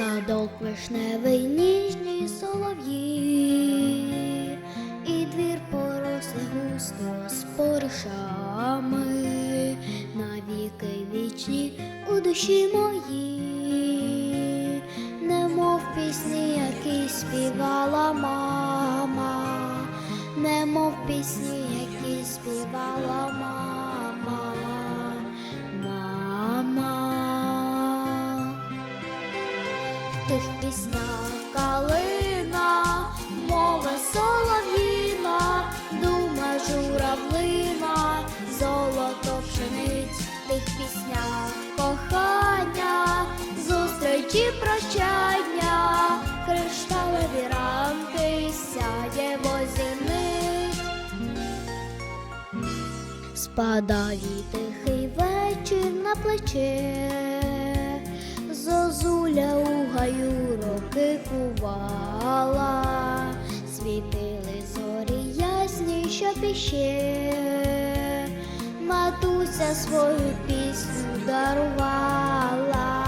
Садок вишневий ніжні солов'ї, і двір порослий густо споришами, навіки вічні у душі мої, немов пісні, які співала мама, немов пісні, які співала мама, тих піснях калина, мова солов'їна, дума журавлина, золото пшениць, тих піснях кохання, зустрічі прощання, кришталеві рамки, сяє возінить. Спадає тихий вечір на плече, зозуля у гаю роки кувала, світили зорі ясні, що піще, матуся свою пісню дарувала,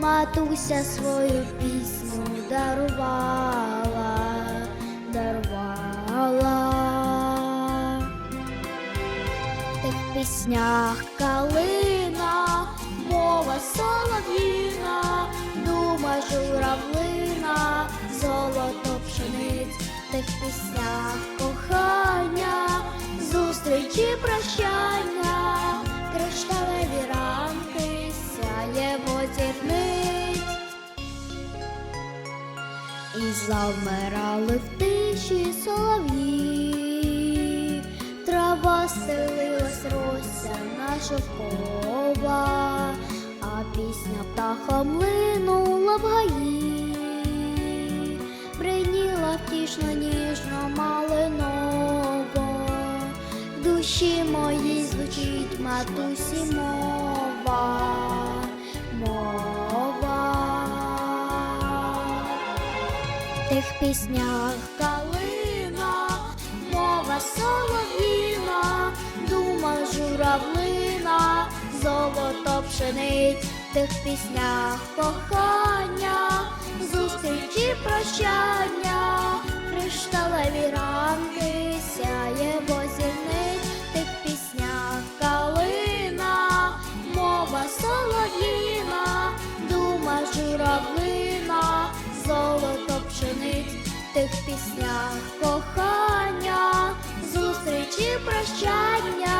матуся свою пісню дарувала, дарувала. В тих піснях мова солов'їна, дума журавлина, золото пшениць, в тих піснях кохання, зустрічі прощання, кришталеві рамки, сяє зірниць. І завмирали в тиші солов'ї, трава стелилась рося нашовкова, пісня птахом линула в гаї, бриніла втішно ніжно малиново, в душі моїй звучить матусі мова, мова. В тих піснях калина, мова солов'їна, дума журавлина, золото пшениць, тих піснях кохання, зустрічі прощання, кришталеві ранки, сяє зірниць, в тих піснях калина, мова солов'їна, дума журавлина, золото пшениць, в тих піснях кохання, зустрічі прощання,